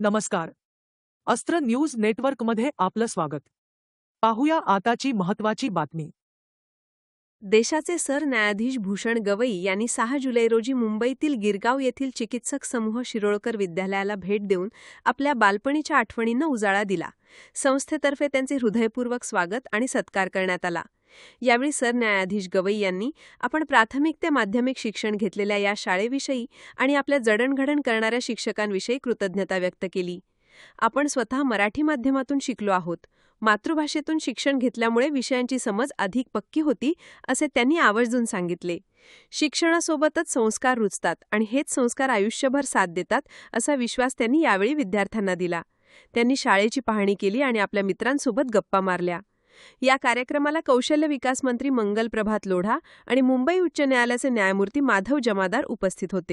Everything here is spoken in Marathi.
नमस्कार. अस्त्र न्यूज नेटवर्कमध्ये आपलं स्वागत. पाहूया आताची महत्वाची बातमी. देशाचे सरन्यायाधीश भूषण गवई यांनी सहा जुलै रोजी मुंबईतील गिरगाव येथील चिकित्सक समूह शिरोळकर विद्यालयाला भेट देऊन आपल्या बालपणीच्या आठवणींना उजाळा दिला. संस्थेतर्फे त्यांचे हृदयपूर्वक स्वागत आणि सत्कार करण्यात आला. यावेळी सरन्यायाधीश गवई यांनी आपण प्राथमिक ते माध्यमिक शिक्षण घेतलेल्या या शाळेविषयी आणि आपल्या जडणघडण करणाऱ्या शिक्षकांविषयी कृतज्ञता व्यक्त केली. आपण स्वतः मराठी माध्यमातून शिकलो आहोत. मातृभाषेतून शिक्षण घेतल्यामुळे विषयांची समज अधिक पक्की होती असे त्यांनी आवर्जून सांगितले. शिक्षणासोबतच संस्कार रुचतात आणि हेच संस्कार आयुष्यभर साथ देतात असा विश्वास त्यांनी यावेळी विद्यार्थ्यांना दिला. त्यांनी शाळेची पाहणी केली आणि आपल्या मित्रांसोबत गप्पा मारल्या. या कार्यक्रमाला कौशल्य विकास मंत्री मंगल प्रभात लोढा आणि मुंबई उच्च न्यायालयाचे न्यायमूर्ती माधव जमादार उपस्थित होते.